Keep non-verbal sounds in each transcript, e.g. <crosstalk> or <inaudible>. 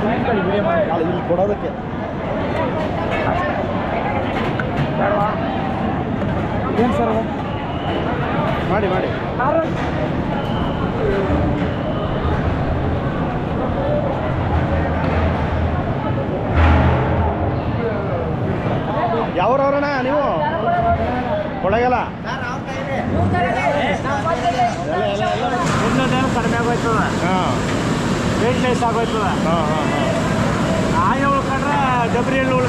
ಇಲ್ಲಿ ಕೊಡೋದಕ್ಕೆ ಏನು ಸರ್? ಮಾಡಿ ಮಾಡಿ ಯಾವ್ರವ್ರಣ್ಣ ನೀವು ಕೊಳಗಲ್ಲ ಇನ್ನೊಂದೇನು ಕಡಿಮೆ ಆಗೋಯ್ತದ ಹಾಂ ವೇಟ್ ಲೈಸ್ ಆಗೋಯ್ತದ? ಹಾಂ ಹಾಂ ಹಾಂ. ಆಯ ಉಳ್ಕೊಂಡ್ರೆ ಡಬ್ರಿ ಎಳ್ಳು ಉಳ್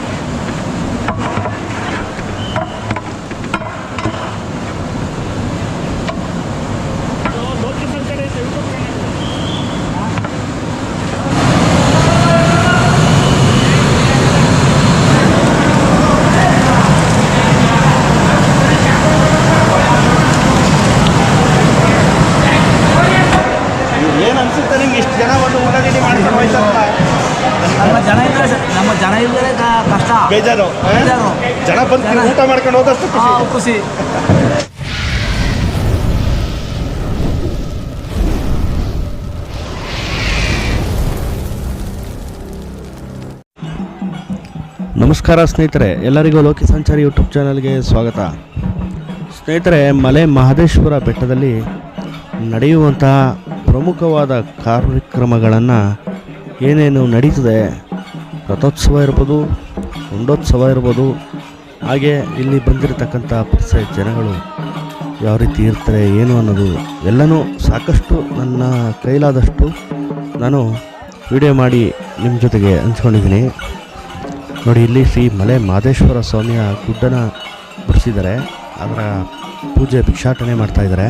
ನಮಸ್ಕಾರ ಸ್ನೇಹಿತರೆ, ಎಲ್ಲರಿಗೂ ಲೋಕಿ ಸಂಚಾರಿ ಯೂಟ್ಯೂಬ್ ಚಾನಲ್ಗೆ ಸ್ವಾಗತ. ಸ್ನೇಹಿತರೆ, ಮಲೆ ಮಹದೇಶ್ವರ ಬೆಟ್ಟದಲ್ಲಿ ನಡೆಯುವಂತಹ ಪ್ರಮುಖವಾದ ಕಾರ್ಯಕ್ರಮಗಳನ್ನು ಏನೇನು ನಡೀತದೆ, ರಥೋತ್ಸವ ಇರ್ಬೋದು ರುಂಡೋತ್ಸವ ಇರ್ಬೋದು, ಹಾಗೆ ಇಲ್ಲಿ ಬಂದಿರತಕ್ಕಂಥ ಪರಿಸರ ಜನಗಳು ಯಾವ ರೀತಿ ಇರ್ತಾರೆ, ಏನು ಅನ್ನೋದು ಎಲ್ಲನೂ ಸಾಕಷ್ಟು ನನ್ನ ಕೈಲಾದಷ್ಟು ನಾನು ವಿಡಿಯೋ ಮಾಡಿ ನಿಮ್ಮ ಜೊತೆಗೆ ಹಂಚ್ಕೊಂಡಿದ್ದೀನಿ. ನೋಡಿ, ಇಲ್ಲಿ ಶ್ರೀ ಮಲೆ ಮಾದೇಶ್ವರ ಸ್ವಾಮಿಯ ಗುಡ್ಡನ ಬಿಡಿಸಿದ್ದಾರೆ ಅದರ ಪೂಜೆ, ಭಿಕ್ಷಾಟನೆ ಮಾಡ್ತಾ ಇದ್ದಾರೆ.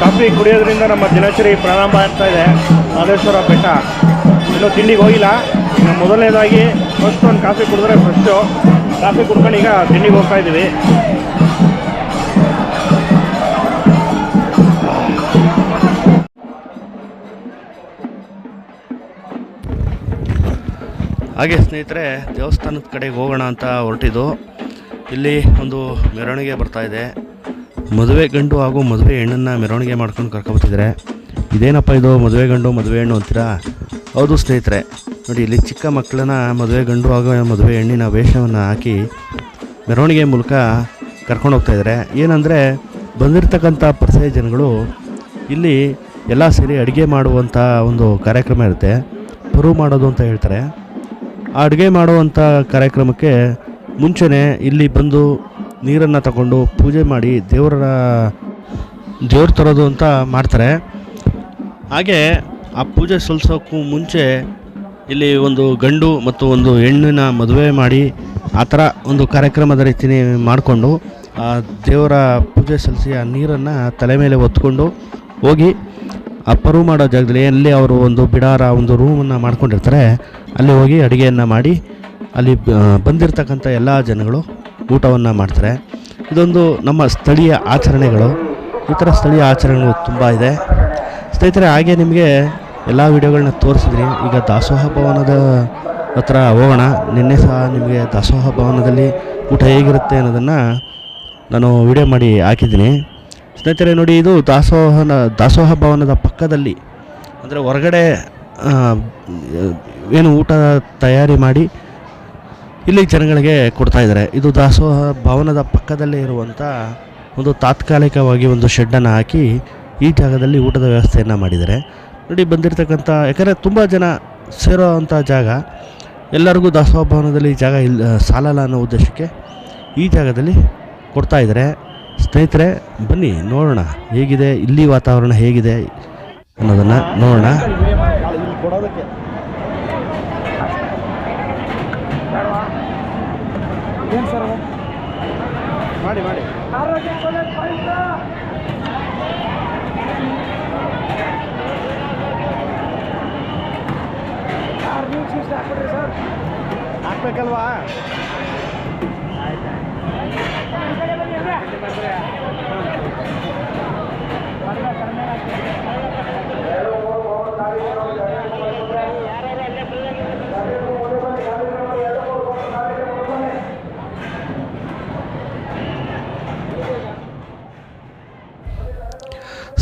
ಕಾಫಿ ಕುಡಿಯೋದ್ರಿಂದ ನಮ್ಮ ದಿನಚರಿ ಪ್ರಾರಂಭ ಆಗ್ತಾ ಇದೆ. ಮಾದೇಶ್ವರ ಬೆಟ್ಟ ಇನ್ನೂ ತಿಂಡಿಗೆ ಹೋಗಿಲ್ಲ. ಇನ್ನು ಮೊದಲನೇದಾಗಿ ಫಸ್ಟ್ ಒಂದು ಕಾಫಿ ಕುಡಿದ್ರೆ ಫಸ್ಟು ಕಾಫಿ ಕುಡ್ಕೊಂಡು ಈಗ ತಿಂಡಿಗೆ ಹೋಗ್ತಾ ಇದ್ದೀವಿ. ಹಾಗೆ ಸ್ನೇಹಿತರೆ, ದೇವಸ್ಥಾನದ ಕಡೆಗೆ ಹೋಗೋಣ ಅಂತ ಹೊರಟಿದ್ದು. ಇಲ್ಲಿ ಒಂದು ಮೆರವಣಿಗೆ ಬರ್ತಾ ಇದೆ. ಮದುವೆ ಗಂಡು ಹಾಗೂ ಮದುವೆ ಹೆಣ್ಣನ್ನು ಮೆರವಣಿಗೆ ಮಾಡ್ಕೊಂಡು ಕರ್ಕೊಬತ್ತಿದ್ದಾರೆ ಇದೇನಪ್ಪ ಇದು, ಮದುವೆ ಗಂಡು, ಮದುವೆ ಹೆಣ್ಣು ಅಂತೀರಾ? ಹೌದು ಸ್ನೇಹಿತರೆ. ನೋಡಿ, ಇಲ್ಲಿ ಚಿಕ್ಕ ಮಕ್ಕಳನ್ನ, ಮದುವೆ ಗಂಡು ಹಾಗೂ ಮದುವೆ ಹೆಣ್ಣಿನ ವೇಷವನ್ನು ಹಾಕಿ ಮೆರವಣಿಗೆ ಮೂಲಕ ಕರ್ಕೊಂಡು ಹೋಗ್ತಾ ಇದ್ದಾರೆ. ಏನಂದರೆ, ಬಂದಿರತಕ್ಕಂಥ ಪರಿಸರ ಜನಗಳು ಇಲ್ಲಿ ಎಲ್ಲ ಸೇರಿ ಅಡುಗೆ ಮಾಡುವಂಥ ಒಂದು ಕಾರ್ಯಕ್ರಮ ಇರುತ್ತೆ. ಪರು ಮಾಡೋದು ಅಂತ ಹೇಳ್ತಾರೆ. ಅಡುಗೆ ಮಾಡುವಂಥ ಕಾರ್ಯಕ್ರಮಕ್ಕೆ ಮುಂಚೆನೇ ಇಲ್ಲಿ ಬಂದು ನೀರನ್ನು ತಗೊಂಡು ಪೂಜೆ ಮಾಡಿ ದೇವರ ದೇವ್ರ ತರೋದು ಅಂತ ಮಾಡ್ತಾರೆ. ಹಾಗೆ ಆ ಪೂಜೆ ಸಲ್ಲಿಸೋಕ್ಕೂ ಮುಂಚೆ ಇಲ್ಲಿ ಒಂದು ಗಂಡು ಮತ್ತು ಒಂದು ಹೆಣ್ಣಿನ ಮದುವೆ ಮಾಡಿ ಆ ಥರ ಒಂದು ಕಾರ್ಯಕ್ರಮದ ರೀತಿಯೇ ಮಾಡಿಕೊಂಡು ಆ ದೇವರ ಪೂಜೆ ಸಲ್ಲಿಸಿ ಆ ನೀರನ್ನು ತಲೆ ಮೇಲೆ ಹೊತ್ಕೊಂಡು ಹೋಗಿ ಆ ಪರು ಮಾಡೋ ಜಾಗದಲ್ಲಿ ಎಲ್ಲಿ ಅವರು ಒಂದು ಬಿಡಾರ, ಒಂದು ರೂಮನ್ನು ಮಾಡ್ಕೊಂಡಿರ್ತಾರೆ. ಅಲ್ಲಿ ಹೋಗಿ ಅಡುಗೆಯನ್ನು ಮಾಡಿ, ಅಲ್ಲಿ ಬಂದಿರತಕ್ಕಂಥ ಎಲ್ಲ ಜನಗಳು ಊಟವನ್ನು ಮಾಡ್ತಾರೆ. ಇದೊಂದು ನಮ್ಮ ಸ್ಥಳೀಯ ಆಚರಣೆಗಳು. ಈ ಥರ ಸ್ಥಳೀಯ ಆಚರಣೆಗಳು ತುಂಬ ಇದೆ. ಸ್ನೇಹಿತರೆ, ಹಾಗೆ ನಿಮಗೆ ಎಲ್ಲ ವಿಡಿಯೋಗಳನ್ನ ತೋರಿಸಿದ್ರಿ. ಈಗ ದಾಸೋಹ ಭವನದ ಹತ್ರ ಹೋಗೋಣ. ನಿನ್ನೆ ಸಹ ನಿಮಗೆ ದಾಸೋಹ ಭವನದಲ್ಲಿ ಊಟ ಹೇಗಿರುತ್ತೆ ಅನ್ನೋದನ್ನು ನಾನು ವಿಡಿಯೋ ಮಾಡಿ ಹಾಕಿದ್ದೀನಿ. ಸ್ನೇಹಿತರೆ, ನೋಡಿ, ಇದು ದಾಸೋಹನ, ದಾಸೋಹ ಭವನದ ಪಕ್ಕದಲ್ಲಿ, ಅಂದರೆ ಹೊರಗಡೆ ಏನು ಊಟ ತಯಾರಿ ಮಾಡಿ ಇಲ್ಲಿ ಜನಗಳಿಗೆ ಕೊಡ್ತಾ ಇದ್ದಾರೆ. ಇದು ದಾಸೋಹ ಭವನದ ಪಕ್ಕದಲ್ಲೇ ಇರುವಂಥ ಒಂದು ತಾತ್ಕಾಲಿಕವಾಗಿ ಒಂದು ಶೆಡ್ಡನ್ನು ಹಾಕಿ ಈ ಜಾಗದಲ್ಲಿ ಊಟದ ವ್ಯವಸ್ಥೆಯನ್ನು ಮಾಡಿದ್ದಾರೆ. ನೋಡಿ, ಬಂದಿರತಕ್ಕಂಥ, ಯಾಕಂದರೆ ತುಂಬ ಜನ ಸೇರೋ ಅಂಥ ಜಾಗ. ಎಲ್ಲರಿಗೂ ದಾಸೋಹ ಭವನದಲ್ಲಿ ಜಾಗ ಇಲ್ಲ, ಸಾಲಲ್ಲ ಅನ್ನೋ ಉದ್ದೇಶಕ್ಕೆ ಈ ಜಾಗದಲ್ಲಿ ಕೊಡ್ತಾ ಇದ್ದಾರೆ. ಸ್ನೇಹಿತರೆ ಬನ್ನಿ ನೋಡೋಣ. ಹೇಗಿದೆ? ಇಲ್ಲಿ ವಾತಾವರಣ ಹೇಗಿದೆ ಅನ್ನೋದನ್ನು ನೋಡೋಣ? ಮಾಡಿ ಮಾಡಿ ಹಾಕ್ಬೇಕಲ್ವಾ?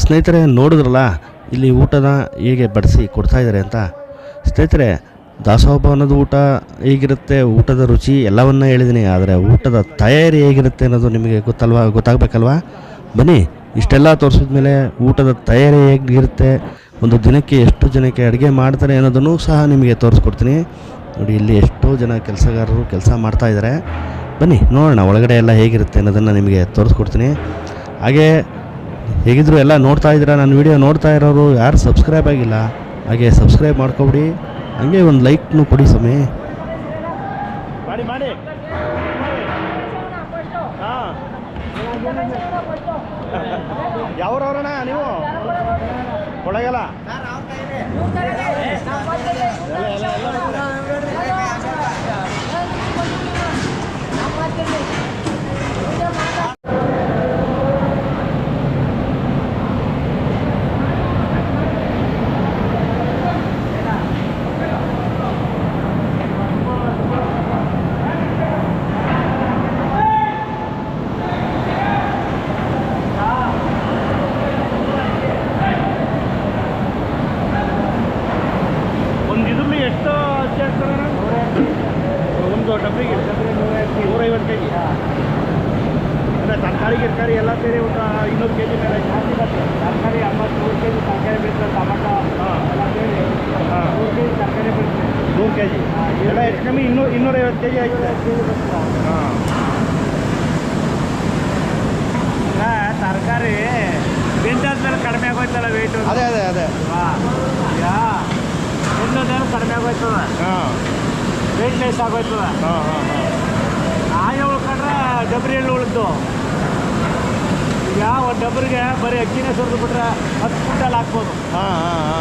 ಸ್ನೇಹಿತರೆ ನೋಡಿದ್ರಲ್ಲ ಇಲ್ಲಿ ಊಟನ ಹೀಗೆ ಬಡಿಸಿ ಕೊಡ್ತಾಯಿದ್ದಾರೆ ಅಂತ? ಸ್ನೇಹಿತರೆ ದಾಸೋಹ ಭವನದ ಊಟ ಹೇಗಿರುತ್ತೆ, ಊಟದ ರುಚಿ ಎಲ್ಲವನ್ನ ಹೇಳಿದ್ದೀನಿ ಆದರೆ ಊಟದ ತಯಾರಿ ಹೇಗಿರುತ್ತೆ ಅನ್ನೋದು ನಿಮಗೆ ಗೊತ್ತಲ್ವಾ, ಗೊತ್ತಾಗಬೇಕಲ್ವಾ? ಬನ್ನಿ, ಇಷ್ಟೆಲ್ಲ ತೋರಿಸಿದ ಮೇಲೆ ಊಟದ ತಯಾರಿ ಹೇಗಿರುತ್ತೆ, ಒಂದು ದಿನಕ್ಕೆ ಎಷ್ಟು ಜನಕ್ಕೆ ಅಡುಗೆ ಮಾಡ್ತಾರೆ ಅನ್ನೋದನ್ನು ಸಹ ನಿಮಗೆ ತೋರಿಸ್ಕೊಡ್ತೀನಿ. ನೋಡಿ, ಇಲ್ಲಿ ಎಷ್ಟೋ ಜನ ಕೆಲಸಗಾರರು ಕೆಲಸ ಮಾಡ್ತಾಯಿದ್ದಾರೆ ಬನ್ನಿ, ನೋಡೋಣ ಒಳಗಡೆ ಎಲ್ಲ ಹೇಗಿರುತ್ತೆ ಅನ್ನೋದನ್ನು ನಿಮಗೆ ತೋರಿಸ್ಕೊಡ್ತೀನಿ. ಹಾಗೆ, ಹೇಗಿದ್ರು ಎಲ್ಲ ನೋಡ್ತಾ ಇದ್ದೀರಾ? ನನ್ನ ವಿಡಿಯೋ ನೋಡ್ತಾ ಇರೋರು ಯಾರು ಸಬ್ಸ್ಕ್ರೈಬ್ ಆಗಿಲ್ಲ, ಹಾಗೆ ಸಬ್ಸ್ಕ್ರೈಬ್ ಮಾಡ್ಕೊಬಿಡಿ. ಹಂಗೆ ಒಂದು ಲೈಕ್ನು ಕೊಡಿ ಸ್ವಾಮಿ. ಮಾಡಿ ಮಾಡಿ. ಯಾವ್ರವ್ರಣ ನೀವು? ಕೊಡಗಲ್ಲ ಒಂದು ಇದ್ರಲ್ಲಿ ಎಷ್ಟು ಅಕ್ಕಿ ಹಾಕ್ತಾರಣ್ಣ ಒಂದು ಡಬ್ಬಿಗೆ ನೂರೈವತ್ತು ಕೆ ಜಿ ಅಂದರೆ ತರಕಾರಿ ಗಿರ್ಕಾರಿ ಎಲ್ಲ ಸೇರಿ ಒಂದು ಇನ್ನೂರು ಕೆ ಜಿ ಮೇಲೆ ಜಾಸ್ತಿ ಬರ್ತದೆ ತರಕಾರಿ ಎಂಬತ್ತು ನೂರು ಕೆ ಜಿ ತರಕಾರಿ ಬೀಳ್ತದೆ ಟೊಮಟೊ ಎಲ್ಲ ಸೇರಿ ನೂರು ಕೆ ಜಿ ತರಕಾರಿ ಬೀಳ್ತದೆ ನೂರು ಕೆ ಜಿ ಎಲ್ಲ ಹೆಚ್ಚು ಕಮ್ಮಿ ಇನ್ನೂ ಇನ್ನೂರೈವತ್ತು ಕೆ ಜಿ ಆಯ್ತದೆ ಹಾಂ. ತರಕಾರಿ ಬಿಂದಾದ್ಮೇಲೆ ಕಡಿಮೆ ಆಗೋಯ್ತಲ್ಲ ವೆಯ್ಟು ಅದೇ ಅದೇ ಅದೇ. ಹಾಂ. ಇನ್ನೊಂದೇನು ಕಡಿಮೆ ಆಗೋಯ್ತದ? ಹಾಂ. ವೆಯ್ಟ್ ಲೆಸ್ ಆಗೋಯ್ತದ ಆಯ ಉಳ್ಕೊಂಡ್ರೆ ಡಬ್ರಿ ಎಳ್ಳು ಉಳಿದು ಯಾವ ಡಬ್ರಿಗೆ ಬರೀ ಅಕ್ಕಿನೇ ಸುರಿದು ಬಿಟ್ರೆ ಹತ್ತು ಕ್ವಿಂಟಲ್ ಹಾಕ್ಬೋದು.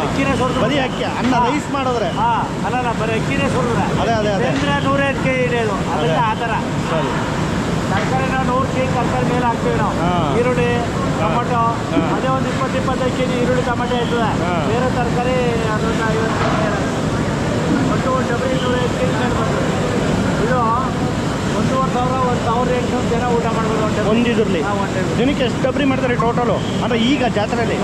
ಅಕ್ಕಿನೇ ಸುರಿದು ಬರೀ ಅಕ್ಕಿ ಅನ್ನ ರೈಸ್ ಮಾಡಿದ್ರೆ. ಹಾಂ ಅಲ್ಲ ಬರೀ ಅಕ್ಕಿನೇ ಸುರಿದ್ರೆ. ಅದೇ ಅದೇ ಅದೇ. ಬೆಂದ್ರೆ ನೂರೈದು ಕೆಜಿ ಹಿಡಿಯೋದು. ಅದಕ್ಕೆ ಆ ಥರ ಸರಿ. ತರಕಾರಿ ನಾವು ನೂರು ಕೆ ಜಿ ತರಕಾರಿ ಮೇಲೆ ಹಾಕ್ತೀವಿ ನಾವು. ಈರುಳ್ಳಿ ಟೊಮೊಟೊ ಅದೇ ಒಂದು ಇಪ್ಪತ್ತು ಇಪ್ಪತ್ತೈದು ಕೆ ಜಿ ಈರುಳ್ಳಿ ಟೊಮೊಟೊ ಇರ್ತದೆ. ಬೇರೆ ತರಕಾರಿ ಅದನ್ನು ಐವತ್ತು ಇದು ಒಂದೂವರೆ ಸಾವಿರ ಒಂದು ಎಂಟುನೂರು ಜನ ಊಟ ಮಾಡ್ಬೋದು ಒಂದು ಇದ್ರಲ್ಲಿ. ದಿನಕ್ಕೆ ಎಷ್ಟು ಡಬ್ರಿ ಮಾಡ್ತಾರೆ ಟೋಟಲು? ಅಂದ್ರೆ ಈಗ ಜಾತ್ರೆಯಲ್ಲಿ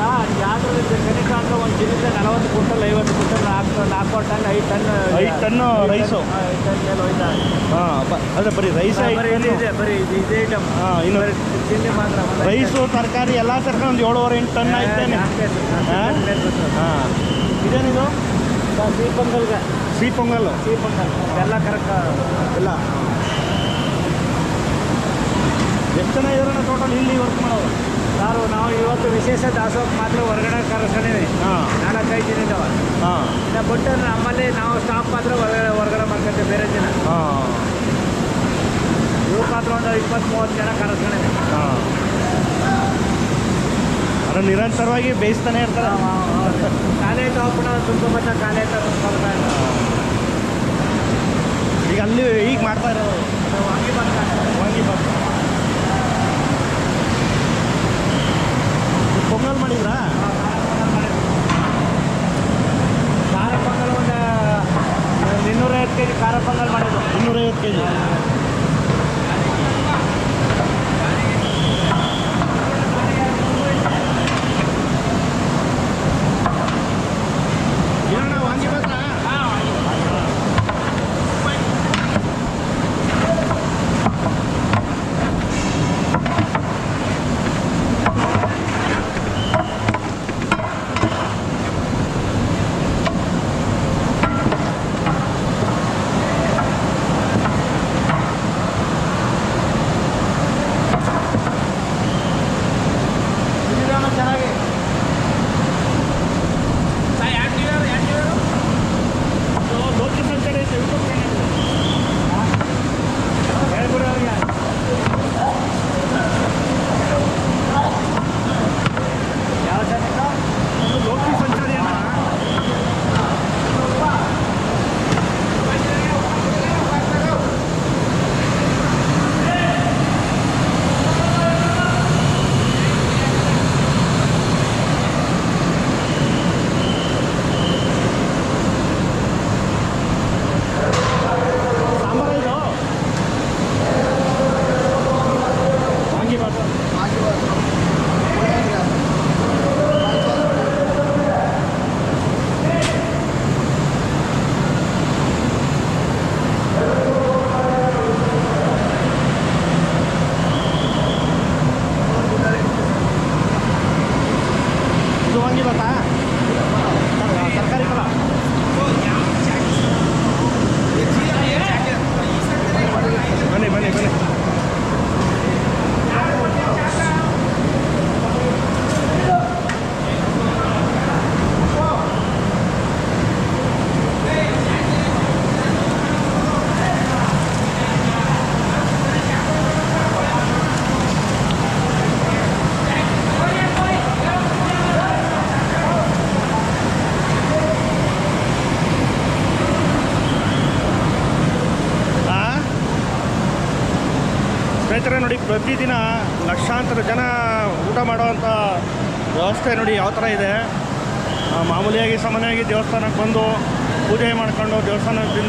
ಕನಿಷ್ಠ ಅಂದ್ರೆ ಒಂದು ದಿನದ ನಲವತ್ತು ಕ್ವಿಂಟಲ್ ಐವತ್ತು ಕ್ವಿಂಟಲ್ ನಾಲ್ಕು ನಾಲ್ಕು ಟನ್ ಐದು ಟನ್ ಐದು ಟನ್ನು ರೈಸು. ಹಾ, ಅದೇ ಬರೀ ರೈಸ್ ಬರೀ ಇದು ಬರೀ ಇದು ಇದೇ ಐಟಮ್ ಹಾಂ ಇನ್ನು ತಿಂಡಿ ಮಾತ್ರ ರೈಸು ತರಕಾರಿ ಎಲ್ಲ ತರಕಾರಿ ಒಂದು ಏಳುವರೆ ಎಂಟು ಟನ್ ಆಯ್ತೇನೆ. ಹಾ? ಇದೇನಿದು? ಸಿಹಿ ಪೊಂಗಲ್ಗೆ ಸಿಹಿ ಪೊಂಗಲ್ ಸಿಹಿ ಪೊಂಗಲ್ ಎಲ್ಲ. ಕರೆಕ್ಟ್ ಇಲ್ಲ ಎಷ್ಟು ಜನ ಇದಾರಣ್ಣ ಟೋಟಲ್ ಇಲ್ಲಿ ವರ್ಕ್ ಮಾಡೋರು? ಯಾರು ನಾವು ಇವತ್ತು ವಿಶೇಷ ದಾಸೋಕ್ ಮಾತ್ರ ಹೊರಗಡೆ ಕರೆಸ್ಕೊಂಡಿವಿ ಹಾಂ. ನಾಲ್ಕೈದು ದಿನ ಇದ್ದಾವೆ ಹಾಂ. ಇನ್ನು ಬಟ್ ನಮ್ಮಲ್ಲಿ ನಾವು ಸ್ಟಾಫ್ ಮಾತ್ರ ಹೊರಗಡೆ ಹೊರಗಡೆ ಮಾಡ್ಕೊತೀವಿ ಬೇರೆ ಜನ. ಹಾಂ. ಇವ್ರು ಮಾತ್ರ ಒಂದು ಇಪ್ಪತ್ತು ಮೂವತ್ತು ಜನ ಕರೆಸ್ಕೊಂಡಿವಿ ಅದು ನಿರಂತರವಾಗಿ ಬೇಯಿಸ್ತಾನೆ ಇರ್ತಾರೆ. ಆಯ್ತು ಪುನಃ ತುಂಬ್ಕೊಂಬತ್ತ ಖಾಲಿ ಆಯ್ತಾ ತುಂಬ್ಕೊಳ್ತಾ ಈಗ ಅಲ್ಲಿ ಈಗ ಮಾಡ್ತಾ ಇರೋ ವಾಂಗಿ ಬರ್ತಾರೆ ವಾಂಗಿ ಬಾತ್. ಪೊಂಗಲ್ ಮಾಡಿದ್ರಾ? ಖಾರ ಪೊಂಗಲ್ ಒಂದು ಇನ್ನೂರೈವತ್ತು ಕೆ ಜಿ ಖಾರ ಪೊಂಗಲ್ ಮಾಡಿದ್ರು. ಇನ್ನೂರೈವತ್ತು ಕೆ ಜಿ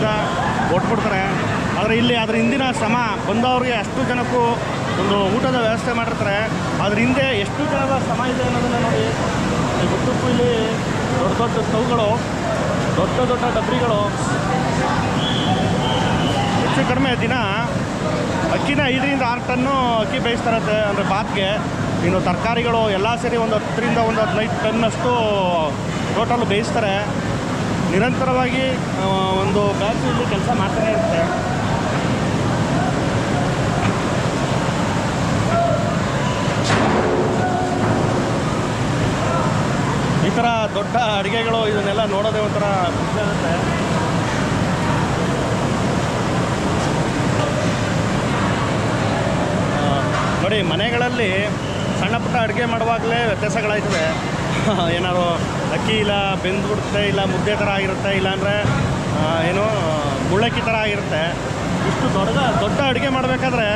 ದೇವಸ್ಥಾನದಿಂದ ಕೊಡ್ತಾರೆ. ಆದರೆ ಇಲ್ಲಿ ಅದರ ಹಿಂದಿನ ಶ್ರಮ ಬಂದವರಿಗೆ ಅಷ್ಟು ಜನಕ್ಕೂ ಒಂದು ಊಟದ ವ್ಯವಸ್ಥೆ ಮಾಡಿರ್ತಾರೆ. ಅದ್ರ ಹಿಂದೆ ಎಷ್ಟು ಜನದ ಶ್ರಮ ಇದೆ ಅನ್ನೋದನ್ನು ನೋಡಿ ಗುಟ್ಟಕ್ಕೂ ಇಲ್ಲಿ ದೊಡ್ಡ ದೊಡ್ಡ ಸ್ಟವ್ಗಳು, ದೊಡ್ಡ ದೊಡ್ಡ ಡಬ್ರಿಗಳು. ಹೆಚ್ಚು ಕಡಿಮೆ ದಿನ ಅಕ್ಕಿನ ಐದರಿಂದ ಆರು ಟನ್ನು ಅಕ್ಕಿ ಬೇಯಿಸ್ತಾರತ್ತೆ ಅಂದರೆ ಬಾತ್ಗೆ. ಇನ್ನು ತರಕಾರಿಗಳು ಎಲ್ಲ ಸೇರಿ ಒಂದು ಹತ್ತರಿಂದ ಒಂದು ಹದಿನೈದು ಟನ್ನಷ್ಟು ಟೋಟಲ್ ಬೇಯಿಸ್ತಾರೆ. ನಿರಂತರವಾಗಿ ಒಂದು ಬ್ಯಾಚ್ ಕೆಲಸ ಮಾಡ್ತಾನೆ ಇರುತ್ತೆ. ಈ ಥರ ದೊಡ್ಡ ಅಡುಗೆಗಳು ಇದನ್ನೆಲ್ಲ ನೋಡೋದೇ ಒಂಥರ ಖುಷಿ ಆಗುತ್ತೆ. ನೋಡಿ, ಮನೆಗಳಲ್ಲಿ ಸಣ್ಣ ಪುಟ್ಟ ಅಡುಗೆ ಮಾಡುವಾಗಲೇ ವ್ಯತ್ಯಾಸಗಳಾಯ್ತದೆ <laughs> ಏನಾದ್ರು ಅಕ್ಕಿ ಇಲ್ಲ, ಬೆಂದ್ಬಿಡುತ್ತೆ ಇಲ್ಲ, ಮುದ್ದೆ ಥರ ಆಗಿರುತ್ತೆ, ಇಲ್ಲಾಂದರೆ ಏನು ಮುಳ್ಳಕ್ಕಿ ಥರ ಆಗಿರುತ್ತೆ. ಇಷ್ಟು ದೊಡ್ಡ ದೊಡ್ಡ ಅಡುಗೆ ಮಾಡಬೇಕಾದ್ರೆ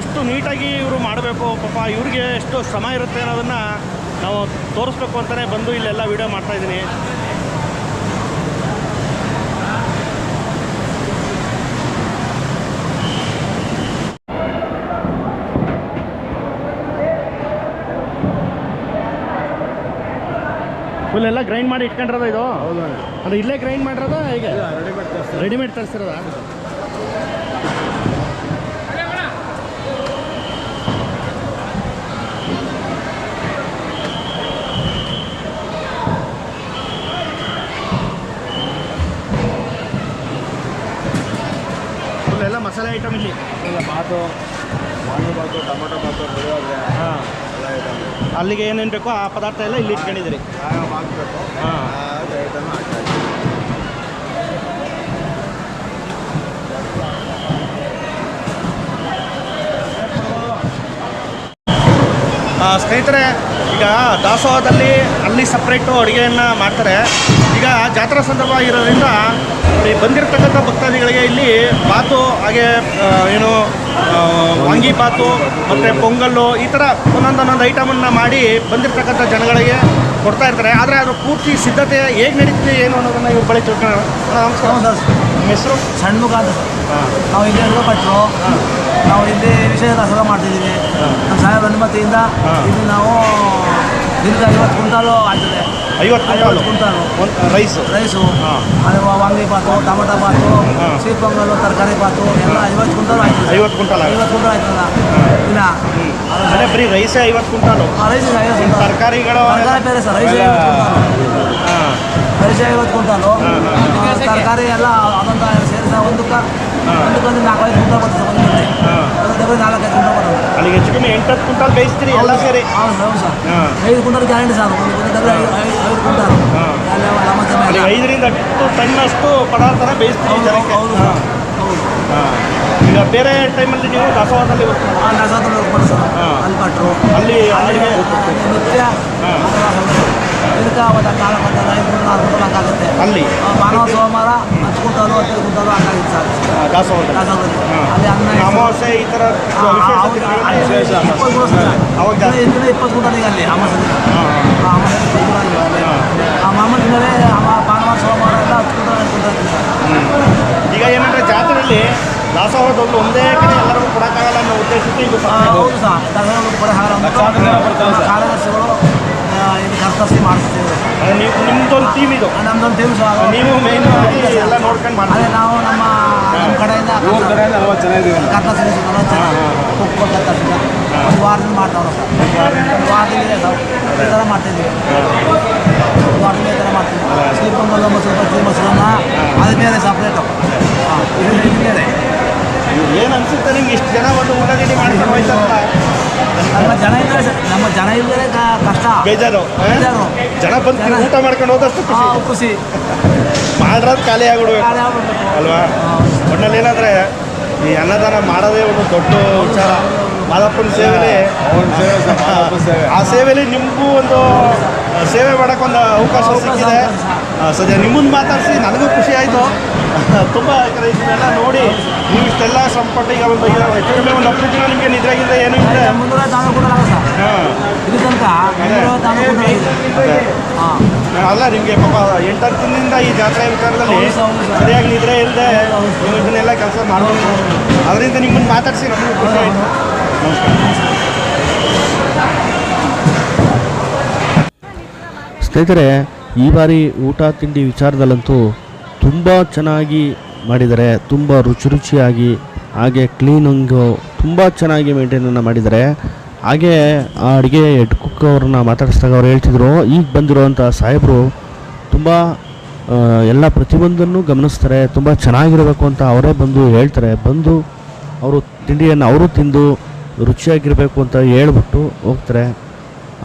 ಎಷ್ಟು ನೀಟಾಗಿ ಇವರು ಮಾಡಬೇಕು, ಪಾಪ ಇವ್ರಿಗೆ ಎಷ್ಟು ಶ್ರಮ ಇರುತ್ತೆ ಅನ್ನೋದನ್ನು ನಾವು ತೋರಿಸ್ಬೇಕು ಅಂತಲೇ ಬಂದು ಇಲ್ಲೆಲ್ಲ ವೀಡಿಯೋ ಮಾಡ್ತಾಯಿದ್ದೀನಿ ಫುಲ್ ಎಲ್ಲ ಗ್ರೈಂಡ್ ಮಾಡಿ ಇಟ್ಕೊಂಡಿರೋದು ಇದು? ಅದು ಅಂದ್ರೆ ಇಲ್ಲೇ ಗ್ರೈಂಡ್ ಮಾಡಿರೋದು ಹೇಗೆ? ರೆಡಿಮೇಡ್ ರೆಡಿಮೇಡ್ ತರಿಸಿರೋದ? ಎಲ್ಲ ಮಸಾಲೆ ಐಟಮ್ ಇಲ್ಲಿ. ಬಾತು. ಮಾಂಡು ಬಾತು ಟೊಮೊಟೊ ಬಾತು ಹಾಂ. ಅಲ್ಲಿಗೆ ಏನೇನು ಬೇಕೋ ಆ ಪದಾರ್ಥ ಎಲ್ಲ ಇಲ್ಲಿ ಹಾಕ್ಬೇಕು ಹಾಂ ಸ್ನೇಹಿತರೆ, ಈಗ ದಾಸೋಹದಲ್ಲಿ ಅಲ್ಲಿ ಸಪ್ರೇಟು ಅಡುಗೆಯನ್ನು ಮಾಡ್ತಾರೆ. ಜಾತ್ರಾ ಸಂದರ್ಭ ಇರೋದ್ರಿಂದ ಈ ಬಂದಿರತಕ್ಕಂಥ ಭಕ್ತಾದಿಗಳಿಗೆ ಇಲ್ಲಿ ಬಾತು ಹಾಗೆ ಏನು ವಾಂಗಿ ಬಾತು ಮತ್ತು ಪೊಂಗಲ್ಲು ಈ ಥರ ಒಂದೊಂದು ಒಂದೊಂದು ಐಟಮನ್ನು ಮಾಡಿ ಬಂದಿರತಕ್ಕಂಥ ಜನಗಳಿಗೆ ಕೊಡ್ತಾ ಇರ್ತಾರೆ. ಆದರೆ ಅದು ಪೂರ್ತಿ ಸಿದ್ಧತೆ ಹೇಗೆ ನಡೀತಿದೆ ಏನು ಅನ್ನೋದನ್ನು ಇವ್ರ ಬಳಿ ತಿಳ್ಕೊಳ್ಳೋಣ. ನಿಮ್ಮ ಹೆಸರು? ಸಣ್ಮುಖ ಅಂತ ನಾವು ಇಲ್ಲಿ ಭಟ್ರು ನಾವು ಇಲ್ಲಿ ವಿಷಯ ದಾಸೋಹ ಮಾಡ್ತಿದ್ದೀವಿ. ನಮ್ಮ ಸಾಹೇಬ್ ಅನುಮತಿಯಿಂದ. ಇಲ್ಲಿ ನಾವು ದಿನದ ಐವತ್ತು ಕ್ವಿಂಟಾಲು ಆಗ್ತದೆ ಐವತ್ತು ಐವತ್ತು ಕ್ವಿಂಟಾಲು ಒಂದು rice? Rice. Vangi bath tomato bath sweet pongal ತರಕಾರಿ ಬಾತು ಎಲ್ಲ ಐವತ್ತು ಕ್ವಿಂಟಾಲ್ ಆಯ್ತು. ಐವತ್ತು ಕ್ವಿಂಟಾಲ್. ಐವತ್ತು ಕ್ವಿಂಟಾಲ್ ಆಯ್ತಲ್ಲ ಇಲ್ಲ. ಅದೇ ಬರೀ ರೈಸೇ ಐವತ್ತು ಕ್ವಿಂಟಾಲು ರೈಸ್ ಐವತ್ತು ತರಕಾರಿಗಳು ತರಕಾರಿ ಬೇರೆ ಸರ್ ರೈಸ್ ರೈಸ್ ಐವತ್ತು ಕ್ವಿಂಟಾಲು ತರಕಾರಿ ಎಲ್ಲ ಅದೊಂದು ಸೇರಿಸ ಒಂದಕ್ಕೆ ಒಂದಕ್ಕೊಂದು ನಾಲ್ಕೈದು ಕ್ವಿಂಟಾಲ್ ಬರ್ತದೆ ಸರ್ ಒಂದು ಡಬ್ಬಿ. ಹಾಂ. ಒಂದು ಡಬ್ಬಿ ನಾಲ್ಕೈದು ಕ್ವಿಂಟಾಲ್ ಬರ್ತದೆ ಅಲ್ಲಿಗೆ ಹೆಚ್ಚು ಕಮ್ಮಿ ಎಂಟತ್ತು ಕ್ವಿಂಟಾಲ್ ಬೇಯಿಸ್ತೀರಿ ಎಲ್ಲ ಸೇರಿ ಹೌದು ಹೌದು ಸರ್ ಹಾಂ. ಐದು ಕ್ವಿಂಟಾಲ್ ಗ್ಯಾರಂಟಿ ಸರ್ ಒಂದು ಒಂದು ಡಬ್ಬಿ ಐದು ಐದು ಐದು ಕ್ವಿಂಟಾಲ್ ಹಾಂ. ಎಲ್ಲ ನಮ್ಮ ಜನ ಅಲ್ಲಿ ಎಲ್ಲ. ಐದರಿಂದ ಹತ್ತು ಟನ್ನಷ್ಟು ಪದಾರ್ಥನ ಬೇಯಿಸ್ತೀರಿ ಹೌದು ಜನಕ್ಕೆ ಹೌದು ಹಾಂ. ಹೌದು ಹಾಂ. ಈಗ ಬೇರೆ ಟೈಮಲ್ಲಿ ನೀವು ದಾಸೋಹದಲ್ಲಿ work ಮಾಡೋದು. ಆ ನಸಾದಲ್ಲಿ ಹೋಗ್ಬೋದು ಸರ್ ಹಾಂ. ಅಲ್ಲಿ ಭಟ್ರು ಅಲ್ಲಿ ಅಲ್ಲಿಗೆ ನಿತ್ಯ ಹಾಂ. ಇದಕ್ಕೆ ಅವತ್ತು ನಾಲ್ಕು ಕ್ವಿಂಟಾಲ್ ಐದು ಕ್ವಿಂಟಾಲ್ ಆರು ಕ್ವಿಂಟಾಲ್ ಹಾಕಾಗುತ್ತೆ ಅಲ್ಲಿ ಆ, ಭಾನುವಾರ ಸೋಮವಾರ ಕ್ವಿಂಟಾಲು ಹತ್ತು. ಅಲ್ಲಿ ಅನ್ನ ಅಮಾವಾಸ್ಯೆ ಈ ಥರ ವಿಶೇಷ. ಇಪ್ಪತ್ತು ಈಗ ಅಲ್ಲಿ ಅಮಾವಾಸ್ಯೆ. ಆ ಮಾಮೂಲಿ ಅಮ ಭಾನುವಾರ ಸೋಮವಾರ ಎಲ್ಲ ಹತ್ತು ಹಾಕ್ತೀವಿ ಈಗ ಏನಂದ್ರೆ ಜಾತ್ರೆಯಲ್ಲಿ ದಾಸೋಹದೊಂದು ಒಂದೇ ಕಡೆ ಎಲ್ಲರಿಗೂ ಕೊಡೋಕ್ಕಾಗಲ್ಲ ಅನ್ನೋ ಉದ್ದೇಶಕ್ಕೆ ಇದು. ಹೌದು ಸರ್. ಕೂಡ ಹಾರ. ಕಾರ್ಯದರ್ಶಿಗಳು ಇಲ್ಲಿ ಕರ್ತರಿಸಿ ಮಾಡಿಸ್ತೀವಿ. ನೀವು ನಿಮ್ದೊಂದು ಟೀಮ್ ಇದು. ನಮ್ದೊಂದು ಟೀಮ್ ನೀವು ಮೇನ್ ಎಲ್ಲ ನೋಡ್ಕೊಂಡು ಅದೇ ನಾವು ನಮ್ಮ ನಮ್ಮ ಕಡೆಯಿಂದ ಊರ ಕಡೆಯಿಂದ ನಲ್ವತ್ತು ಜನ ಇದ್ದೀವಿ ನಾವು. ಕರ್ತರಿಸಿ ನಲವತ್ತು ಜನ. ಕರ್ತರಿಸಿದ ಒಂದು ವಾರದಿಂದ ಮಾಡ್ತಾವ್ರು ಸರ್. ಒಂದು ವಾರದಿಂದ. ಸರ್. ಈ ಥರ ಮಾಡ್ತಿದ್ದೀವಿ. ಒಂದು ವಾರದಿಂದ ಈ ಥರ ಮಾಡ್ತೀವಿ ಪೊಂಗಲ್ ಮೊಸರು ಬಜ್ಜಿ ಮೊಸರನ್ನ ಅದು ಬೇರೆ ಸಪ್ರೇಟು ಹಾಂ. ಇದು ಇದು ಬೇರೆ ಏನು ಅನ್ಸುತ್ತೆ ನಿಮ್ಗೆ ಇಷ್ಟು ಜನ ಒಂದು ಊಟ ತಿಂಡಿ ಮಾಡ್ಕೊಂಡು ನಮ್ಮ ಜನ ಇದ್ರೆ ನಮ್ಮ ಜನ ಇಲ್ಲದೆ ಕಷ್ಟ. ಬೇಜಾರು. ಬೇಜಾರು. ಜನ ಬಂದು ಊಟ ಮಾಡ್ಕೊಂಡು ಹೋದಷ್ಟು ಖುಷಿ. ಖುಷಿ. ಮಾಡಿರೋದು ಖಾಲಿ ಆಗ್ಬಿಡ್ಬೇಕು. ಅಲ್ವಾ? ಒಟ್ಟಲ್ಲಿ ಏನಂದ್ರೆ ಈ ಅನ್ನದಾನ ಮಾಡೋದೇ ಒಂದು ದೊಡ್ಡ ವಿಚಾರ. ಮಾದಪ್ಪನ ಸೇವೆಲಿ ಆ ಸೇವೆಲಿ ನಿಮಗೂ ಒಂದು ಸೇವೆ ಮಾಡಕ್ಕೆ ಒಂದು ಅವಕಾಶ ಸಿಕ್ಕಿದೆ. ಸದ್ಯ ನಿಮ್ಮನ್ನು ಮಾತಾಡಿಸಿ ನನಗೂ ಆಯಿತು ತುಂಬ ಇದನ್ನೆಲ್ಲ ನೋಡಿ ನೀವು ಇಷ್ಟೆಲ್ಲ ಸಂಪಟ್ಟು ಈಗ ಒಂದು ಹೆಚ್ಚು ಕಡಿಮೆ ಒಂದು ಹತ್ತು ದಿನ ನಿಮಗೆ ನಿದ್ರೆ ಗಿದ್ರೆ ಏನು ಇದೆ ಮುನ್ನೂರ ಕೊಡಲ್ಲ ಸರ್. ತನಕ ಅಲ್ಲ ನಿಮಗೆ ಪಾಪ ಎಂಟತ್ತು ದಿನದಿಂದ ಈ ಜಾತ್ರೆ ವಿಚಾರದಲ್ಲಿ. ಸರಿಯಾಗಿ ನಿದ್ರೆ ಇಲ್ಲದೆ ನೀವು ಇದನ್ನೆಲ್ಲ ಕೆಲಸ ಮಾಡಬೇಕು. ಅದರಿಂದ ನಿಮ್ಮನ್ನು ಮಾತಾಡಿಸಿ ನಮಗೆ ಖುಷಿ ಆಯಿತು. ಸ್ನೇಹಿತರೆ ಈ ಬಾರಿ ಊಟ ತಿಂಡಿ ವಿಚಾರದಲ್ಲಂತೂ ತುಂಬ ಚೆನ್ನಾಗಿ ಮಾಡಿದ್ದಾರೆ ತುಂಬ ರುಚಿ ರುಚಿಯಾಗಿ ಹಾಗೆ ಕ್ಲೀನಿಂಗು ತುಂಬ ಚೆನ್ನಾಗಿ ಮೇಂಟೈನನ್ನು ಮಾಡಿದ್ದಾರೆ ಹಾಗೆ ಆ ಅಡುಗೆ ಎಡ್ ಕುಕ್ ಅವ್ರನ್ನ ಮಾತಾಡಿಸಿದಾಗ ಅವ್ರು ಹೇಳ್ತಿದ್ರು, ಈಗ ಬಂದಿರುವಂಥ ಸಾಹೇಬರು ತುಂಬ ಎಲ್ಲ ಪ್ರತಿಯೊಂದನ್ನು ಗಮನಿಸ್ತಾರೆ, ತುಂಬ ಚೆನ್ನಾಗಿರಬೇಕು ಅಂತ ಅವರೇ ಬಂದು ಹೇಳ್ತಾರೆ, ಬಂದು ಅವರು ತಿಂಡಿಯನ್ನು ಅವರು ತಿಂದು ರುಚಿಯಾಗಿರಬೇಕು ಅಂತ ಹೇಳ್ಬಿಟ್ಟು ಹೋಗ್ತಾರೆ.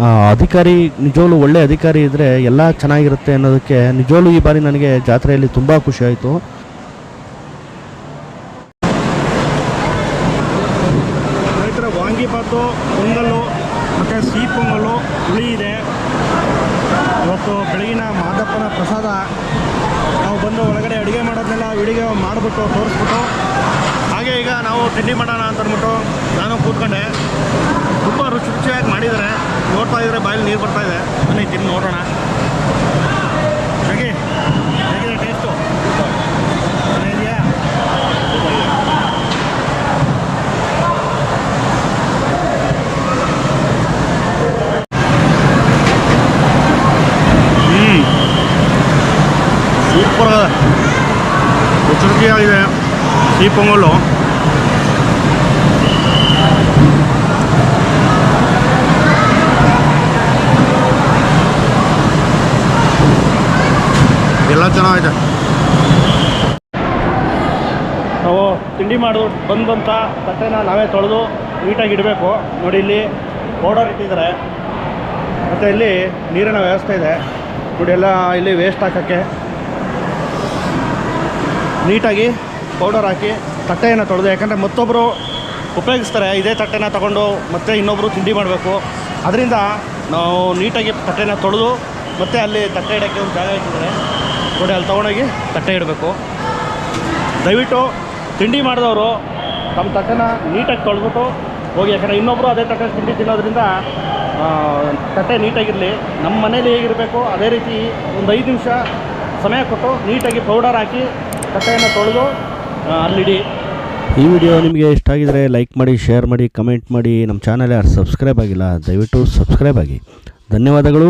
ಅಧಿಕಾರಿ ನಿಜವಾಗ್ಲೂ ಒಳ್ಳೆ ಅಧಿಕಾರಿ ಇದ್ದರೆ ಎಲ್ಲ ಚೆನ್ನಾಗಿರುತ್ತೆ ಅನ್ನೋದಕ್ಕೆ ನಿಜವಾಗ್ಲೂ ಈ ಬಾರಿ ನನಗೆ ಜಾತ್ರೆಯಲ್ಲಿ ತುಂಬ ಖುಷಿ ಆಯಿತು. ರೈತರ ವಾಂಗಿಬಾತು ಪೊಂಗಲ್ಲು, ಮತ್ತು ಸಿಹಿ ಪೊಂಗಲ್ಲು ಹುಳಿ ಇದೆ. ಇವತ್ತು ಬೆಳಗಿನ ಮಾದಪ್ಪನ ಪ್ರಸಾದ ನಾವು ಬಂದು ಒಳಗಡೆ ಅಡುಗೆ ಮಾಡೋದನ್ನೆಲ್ಲ ವಿಡಿಯೋ ಮಾಡಿಬಿಟ್ಟು ತೋರಿಸ್ಬಿಟ್ಟು, ಹಾಗೆ ಈಗ ನಾವು ತಿಂಡಿ ಮಾಡೋಣ ಅಂತ ಅಂದ್ಬಿಟ್ಟು ನಾನು ಕೂತ್ಕೊಂಡೆ. ತುಂಬ ರುಚಿ ರುಚಿಯಾಗಿ ಮಾಡಿದ್ದಾರೆ. ನೋಡ್ತಾ ಇದ್ರೆ ಬಾಯಲ್ಲಿ ನೀರು ಬರ್ತಾ ಇದೆ. ಬನ್ನಿ ತಿಂದು ನೋಡೋಣ. ಹೇಗೆ? ಹೇಗಿದೆ ಟೇಸ್ಟು ಹ್ಞೂ ಸೂಪರ್ ರುಚಿ ರುಚಿಯಾಗಿದೆ ಸಿಹಿ ಪೊಂಗಲ್ಲು. ಎಲ್ಲ ಚೆನ್ನಾಗಿದೆ. ನಾವು ತಿಂಡಿ ಮಾಡು ಬಂದಂಥ ತಟ್ಟೆನ ನಾವೇ ತೊಳೆದು ನೀಟಾಗಿ ಇಡಬೇಕು. ನೋಡಿ ಇಲ್ಲಿ ಪೌಡರ್ ಇಟ್ಟಿದ್ದಾರೆ. ಮತ್ತು ಇಲ್ಲಿ ನೀರಿನ ವ್ಯವಸ್ಥೆ ಇದೆ. ನೋಡಿ ಎಲ್ಲ ಇಲ್ಲಿ ವೇಸ್ಟ್ ಹಾಕೋಕ್ಕೆ. ನೀಟಾಗಿ ಪೌಡರ್ ಹಾಕಿ ತಟ್ಟೆಯನ್ನು ತೊಳೆದು, ಯಾಕಂದರೆ ಮತ್ತೊಬ್ಬರು ಉಪಯೋಗಿಸ್ತಾರೆ. ಇದೇ ತಟ್ಟೆನ ತಗೊಂಡು ಮತ್ತೆ ಇನ್ನೊಬ್ಬರು ತಿಂಡಿ ಮಾಡಬೇಕು. ಅದರಿಂದ ನಾವು ನೀಟಾಗಿ ತಟ್ಟೆನ ತೊಳೆದು ಮತ್ತೆ ಅಲ್ಲಿ ತಟ್ಟೆ ಇಡೋಕ್ಕೆ ಒಂದು ಜಾಗ ಇಟ್ಟಿದ್ದಾರೆ. ನೋಡಿ, ಅಲ್ಲಿ ತೊಗೊಂಡೋಗಿ ತಟ್ಟೆ ಇಡಬೇಕು. ದಯವಿಟ್ಟು ತಿಂಡಿ ಮಾಡಿದವರು ತಮ್ಮ ತಟ್ಟೆನ ನೀಟಾಗಿ ತೊಳೆದ್ಬಿಟ್ಟು ಹೋಗಿ, ಯಾಕಂದರೆ ಇನ್ನೊಬ್ಬರು ಅದೇ ತಟ್ಟೆ ತಿಂಡಿ ತಿನ್ನೋದ್ರಿಂದ ತಟ್ಟೆ ನೀಟಾಗಿರಲಿ. ನಮ್ಮ ಮನೇಲಿ ಹೇಗಿರಬೇಕು, ಅದೇ ರೀತಿ ಒಂದು ಐದು ನಿಮಿಷ ಸಮಯ ಕೊಟ್ಟು ನೀಟಾಗಿ ಪೌಡರ್ ಹಾಕಿ ತಟ್ಟೆಯನ್ನು ತೊಳೆದು ಅಲ್ಲಿಡಿ ಈ ವಿಡಿಯೋ ನಿಮಗೆ ಇಷ್ಟ ಆಗಿದರೆ ಲೈಕ್ ಮಾಡಿ, ಶೇರ್ ಮಾಡಿ, ಕಮೆಂಟ್ ಮಾಡಿ. ನಮ್ಮ ಚಾನಲ್ ಯಾರು ಸಬ್ಸ್ಕ್ರೈಬ್ ಆಗಿಲ್ಲ, ದಯವಿಟ್ಟು ಸಬ್ಸ್ಕ್ರೈಬ್ ಆಗಿ. ಧನ್ಯವಾದಗಳು.